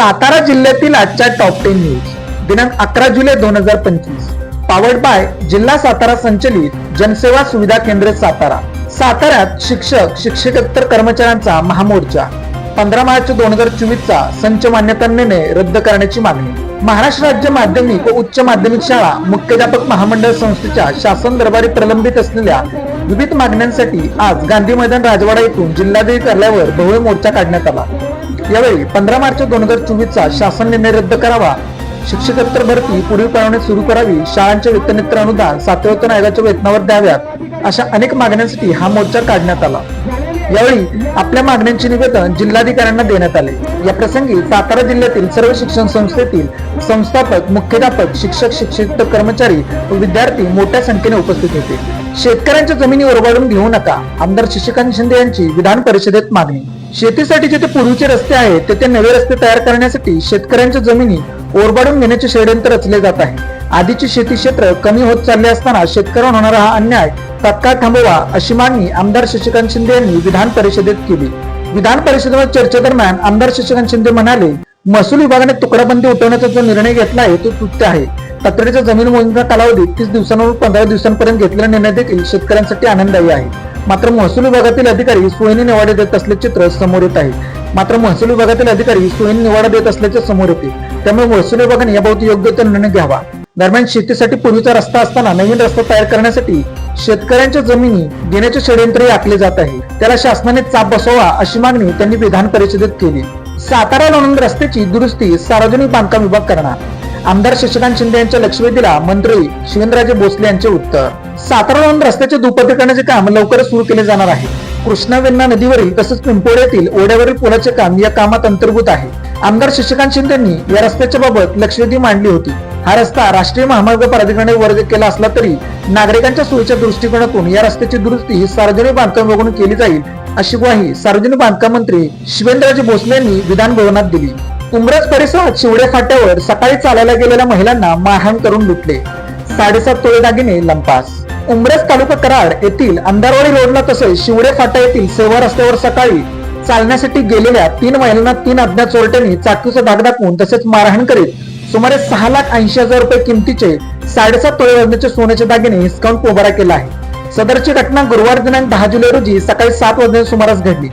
सातारा जिल्ह्यातील आजच्या top ten news दिनांक अकरा जुलै दोन हजार पंचवीस. पावर्ड बाय जिल्हा सातारा संचलित जनसेवा सुविधा केंद्र सातारा. साताऱ्यात शिक्षक शिक्षकोत्तर कर्मचाऱ्यांचा महामोर्चा. पंधरा मार्च दोन हजार चोवीस चा संच मान्यता निर्णय रद्द करण्याची मागणी. महाराष्ट्र राज्य माध्यमिक व उच्च माध्यमिक शाळा मुख्याध्यापक महामंडळ संस्थेच्या शासन दरबारी प्रलंबित असलेल्या विविध मागण्यांसाठी आज गांधी मैदान राजवाडा येथून जिल्हाधिकारी कार्यालयावर भव्य मोर्चा काढण्यात आला. यावेळी पंधरा मार्च दोन हजार चोवीस चा शासन निर्णय रद्द करावा. शिक्षकोत्तर भरती पुढीलप्रमाणे सुरू करावी शाळांचे वित्तनेत्र अनुदान सातवेतन आयोगाच्या वेतनावर द्याव्यात अशा अनेक मागण्यांसाठी हा मोर्चा काढण्यात आला. यावेळी आपल्या मागण्यांचे निवेदन जिल्हाधिकाऱ्यांना देण्यात आले. या प्रसंगी सातारा जिल्ह्यातील सर्व शिक्षण संस्थेतील संस्थापक मुख्याध्यापक शिक्षक शिक्षित कर्मचारी व विद्यार्थी मोठ्या संख्येने उपस्थित होते. शेतकऱ्यांच्या जमिनी ओरबाडून घेऊ नका आमदार शशिकांत शिंदे यांची विधान परिषदेत मागणी. शेतीसाठी जिथे पूर्वीचे रस्ते आहेत तेथे नवे रस्ते तयार करण्यासाठी शेतकऱ्यांच्या जमिनी ओरबाडून घेण्याचे षडयंत्र रचले जात आहे. आधीचे शेती क्षेत्र कमी होत चालले असताना शेतकऱ्यांवर होणारा हा अन्याय तत्काळ थांबवा अशी मागणी आमदार शशिकांत शिंदे यांनी विधान परिषदेत केली. विधान परिषदेवर चर्चेदरम्यान आमदार शशिकांत शिंदे म्हणाले महसूल विभागाने तुकडाबंदी उठवण्याचा जो निर्णय घेतला आहे तो तृप्त आहे. तातडीचा जमीन मोजणीचा कालावधी तीस दिवसांवरून पंधरा दिवसांपर्यंत घेतलेला निर्णय देखील शेतकऱ्यांसाठी आनंददायी आहे. मात्र महसूल विभागातील अधिकारी सोयीने निवाडा देत असल्याचे चित्र समोर येत आहे. मात्र महसूल विभागातील अधिकारी सोयीने निवाडा देत असल्याचे समोर येते. त्यामुळे महसूल विभागाने याबाबत योग्य तो निर्णय घ्यावा. दरम्यान शेतीसाठी पूर्वीचा रस्ता असताना नवीन रस्ता तयार करण्यासाठी शेतकऱ्यांच्या जमिनी देण्याचे षडयंत्रही आखले जात आहे. त्याला शासनाने चाप बसवा अशी मागणी त्यांनी विधान परिषदेत केली. सातारा लोणंद रस्त्याची दुरुस्ती सार्वजनिक बांधकाम विभाग करणार. आमदार शशिकांत शिंदे यांच्या लक्षवेधीला मंत्री शिवेंद्रराजे भोसले यांचे उत्तर. सातारा रस्त्याचे दुपटीकरणाचे काम लवकरच सुरू केले जाणार आहे. कृष्णा नदीवरील तसंच पिंपोड्यातील ओढ्यावरील पुलाचे काम या कामात अंतर्भूत आहे. आमदार शशिकांत शिंदेंनी या रस्त्याच्या बाबत लक्षवेधी मांडली होती. हा रस्ता राष्ट्रीय महामार्ग प्राधिकरणाने वर्ग केला असला तरी नागरिकांच्या सोयीच्या दृष्टिकोनातून या रस्त्याची दुरुस्ती ही सार्वजनिक बांधकाम विभागाकडून केली जाईल अशी ग्वाही सार्वजनिक बांधकाम मंत्री शिवेंद्रराजे भोसले यांनी विधान भवनात दिली. उमरज परिसरात शिवडे फाट्यावर सकाळी चालायला गेलेल्या महिलांना मारहाण करून लुटले. साडेसात तोळे दागिने लंपास. उमरज तालुका कराड येथील अंधारवाडी रोडला तसेच शिवडे फाटा येथील सेवा रस्त्यावर सकाळी चालण्यासाठी गेलेल्या तीन महिलांना तीन अज्ञात चोरट्यांनी चाकूचा धाक दाखवून तसेच मारहाण करीत सुमारे सहा लाख ऐंशी हजार रुपये किमतीचे साडेसात तोळे वजनाचे सोन्याचे दागिने हिसकावून पोबारा केला आहे. सदरची घटना गुरुवार दिनांक दहा जुलै रोजी सकाळी सात वाजण्याच्या सुमारास घडली.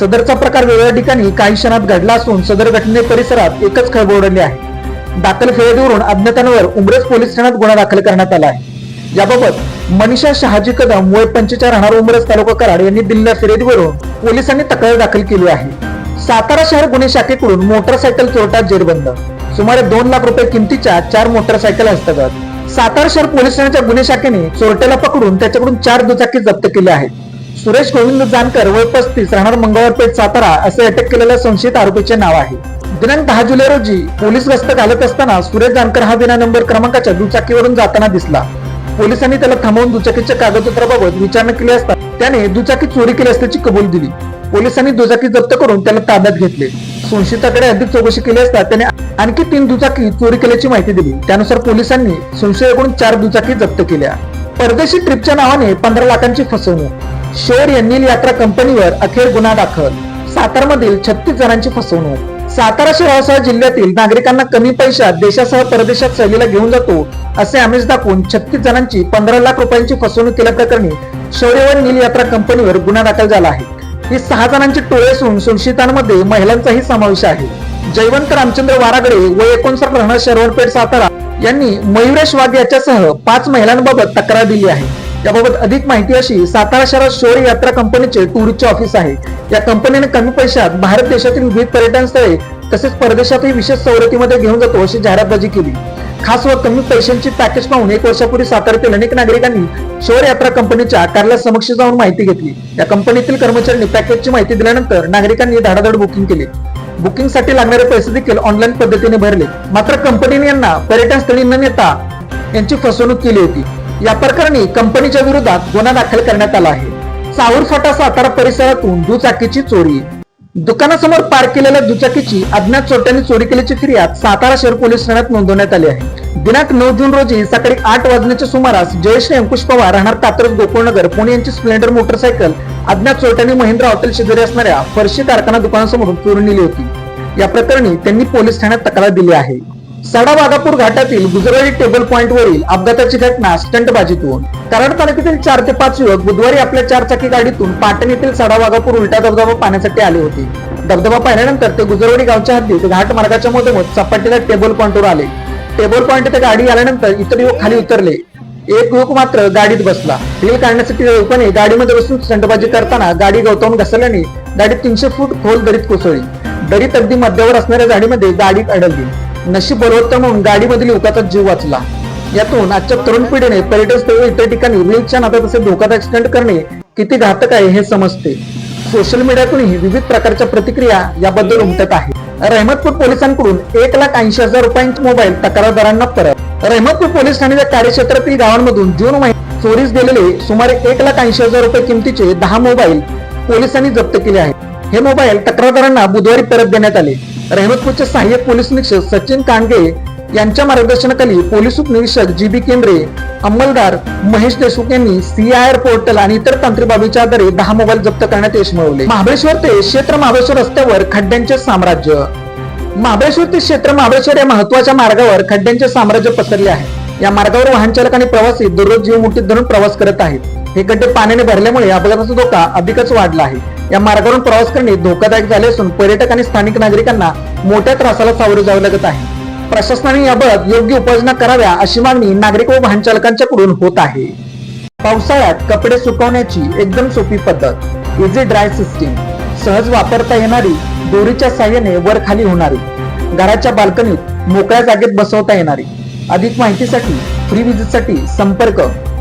सदरचा प्रकार वेगवेगळ्या ठिकाणी काही क्षणात घडला असून सदर घटने परिसरात एकच खळबळ उडाली आहे. दाखल फिर्यादीवरून अज्ञातांवर उमरज पोलीस ठाण्यात गुन्हा दाखल करण्यात आला आहे. याबाबत मनीषा शहाजी कदम वय पंचेचाळ राहणार उमरज तालुका कराड यांनी दिलेल्या फिर्यादीवरून पोलिसांनी तक्रार दाखल केली आहे. सातारा शहर गुन्हे शाखेकडून मोटरसायकल चोरटा जेरबंद. सुमारे दोन लाख रुपये किमतीच्या चार मोटरसायकल हस्तगत. सातारा शहर पोलीस ठाण्याच्या गुन्हे शाखेने चोरट्याला पकडून त्याच्याकडून चार दुचाकी जप्त केले आहेत. सुरेश गोविंद जानकर वय पस्तीस राहणार मंगळवारपेठ सातारा असे अटक केलेल्या संशयित आरोपीचे नाव आहे. दिनांक दहा जुलै रोजी पोलीस गस्त घालत असताना सुरेश जानकर हा विना नंबर क्रमांकाच्या दुचाकीवरून जाताना दिसला. पोलिसांनी त्याला थांबवून दुचाकीच्या कागदपत्राबाबत विचारणा केली असता त्याने दुचाकी चोरी केली असल्याची कबूल दिली. पोलिसांनी दुचाकी जप्त करून त्याला ताब्यात घेतले. संशयिताकडे अधिक चौकशी केली असता त्याने आणखी तीन दुचाकी चोरी केल्याची माहिती दिली. त्यानुसार पोलिसांनी संशयाकडून चार दुचाकी जप्त केल्या. परदेशी ट्रिपच्या नावाने पंधरा लाखांची फसवणूक. शेर यांनी यात्रा कंपनीवर अखेर गुन्हा दाखल. सातारमधील छत्तीस जणांची फसवणूक. सातारा शहरासह जिल्ह्यातील नागरिकांना कमी पैशात देशासह परदेशात सहलीला घेऊन जातो असे आमिष दाखवून छत्तीस जणांची पंधरा लाख रुपयांची फसवणूक केल्याप्रकरणी व नील यात्रा कंपनीवर गुन्हा दाखल झाला आहे. ही सहा जणांची टोळे असून सुशितांमध्ये महिलांचाही समावेश आहे. जयवंत रामचंद्र वारागडे व एकोणसाठ राहणार शरवणपेठ सातारा यांनी मयुरेश वाघ याच्यासह पाच महिलांबाबत तक्रार दिली आहे. याबाबत अधिक माहिती अशी सातारा शहरात शौर्य यात्रा कंपनीचे टूरिस्टचे ऑफिस आहे. या कंपनीने कमी पैशात भारत देशातील विविध पर्यटन स्थळे तसेच परदेशातही विशेष सवलतीमध्ये घेऊन जातो अशी जाहिरातबाजी केली. खास व कमी पैशांची पॅकेज पाहून एक वर्षापूर्वी साताऱ्यातील अनेक नागरिकांनी शौर्य यात्रा कंपनीच्या कार्यालयासमक्ष जाऊन माहिती घेतली. या कंपनीतील कर्मचाऱ्यांनी पॅकेजची माहिती दिल्यानंतर नागरिकांनी धाडाधड बुकिंग केले. बुकिंगसाठी लागणारे पैसे देखील ऑनलाईन पद्धतीने भरले. मात्र कंपनीने यांना पर्यटन स्थळी न नेता यांची फसवणूक केली होती. या प्रकरणी कंपनीच्या विरोधात गुन्हा दाखल करण्यात आला आहे. चाऊर फाटा सातारा परिसरातून दुचाकीची चोरी. दुकानासमोर पार्क केलेल्या दुचाकीची अज्ञात चोरट्यांनी चोरी केल्याची फिर्याद सातारा शहर पोलीस ठाण्यात नोंदवण्यात आली आहे. दिनांक नऊ जून रोजी सकाळी आठ वाजण्याच्या सुमारास जयेश अंकुश पवार राहणार कात्रज गोकुळनगर पुणे यांची स्प्लेंडर मोटरसायकल अज्ञात चोरट्यांनी महिंद्रा हॉटेल शेजारी असणाऱ्या फरशी कारखाना दुकानासमोर चोरून नेली होती. या प्रकरणी त्यांनी पोलीस ठाण्यात तक्रार दिली आहे. सडा वाघापूर घाटातील गुजराती टेबल पॉइंट वरील अपघाताची घटना स्टंटबाजीतून कराड तालुक्यातील चार ते पाच युवक बुधवारी आपल्या चारचाकी गाडीतून पाटण येथील सडा वाघापूर उलटा धबधबा पाहण्यासाठी आले होते. धबधबा पाहिल्यानंतर ते गुजरवाडी गावच्या हद्दीत घाट मार्गाच्या मधोमध चपाटीला टेबल पॉइंटवर आले. टेबल पॉइंट ते गाडी आल्यानंतर इतर युवक खाली उतरले. एक युवक मात्र गाडीत बसला. हिल काढण्यासाठी युवकाने गाडीमध्ये बसून स्टंटबाजी करताना गाडी गवतावून घसरल्याने गाडी तीनशे फूट खोल दरीत कोसळली. दरीत अगदी मध्यावर असणाऱ्या गाडीमध्ये गाडी अडकली. नशीब बरोबर म्हणून गाडीमधील युवकाचा जीव वाचला. यातून आजच्या तरुण पिढीने पर्यटन स्थळ इतर ठिकाणी रील्सच्या नात्यात असे धोकादायक स्टंट करणे किती घातक आहे हे समजते. सोशल मीडियातूनही विविध प्रकारच्या प्रतिक्रिया याबद्दल उमटत आहे. रहमतपूर पोलिसांकडून एक लाख ऐंशी हजार रुपयांचे मोबाईल तक्रारदारांना परत. रहमतपूर पोलीस ठाण्याच्या कार्यक्षेत्रातील गावांमधून जून महिन्यात चोरीस गेलेले सुमारे एक लाख ऐंशी हजार रुपये किमतीचे दहा मोबाईल पोलिसांनी जप्त केले आहेत. हे मोबाईल तक्रारदारांना बुधवारी परत देण्यात आले. रहमतपूरचे सहाय्यक पोलीस निरीक्षक सचिन कांडगे यांच्या मार्गदर्शनाखाली पोलीस उपनिरीक्षक जी बी केंद्रे अंमलदार महेश देशमुख यांनी सीआयआर पोर्टल आणि इतर तांत्रिक बाबीच्या आधारे दहा मोबाईल जप्त करण्यात यश मिळवले. महाबळेश्वर ते क्षेत्र महाबळेश्वर रस्त्यावर खड्ड्यांचे साम्राज्य. महाबळेश्वर ते क्षेत्र महाबळेश्वर या महत्त्वाच्या मार्गावर खड्ड्यांचे साम्राज्य पसरले आहे. या मार्गावर वाहन चालक आणि प्रवासी दररोज जीव मुठीत धरून प्रवास करत आहेत. हे गड्डे पाण्याने भरल्यामुळे अपघाताचा धोका अधिकच वाढला आहे. या मार्गावरून प्रवास करणे धोकादायक झाले असून पर्यटक आणि स्थानिक नागरिकांना मोठ्या त्रासाला सावरे जावे लागत आहे. प्रशासनाने याबाबत योग्य उपाययोजना कराव्या अशी मागणी नागरिक व वाहन चालकांच्याकडून होत आहे. पावसाळ्यात कपडे सुकवण्याची एकदम सोपी पद्धत इझी ड्राय सिस्टीम सहज वापरता येणारी दोरीच्या साह्याने वर खाली होणारी घराच्या बाल्कनीत मोकळ्या जागेत बसवता येणारी अधिक माहितीसाठी फ्री विजिटसाठी संपर्क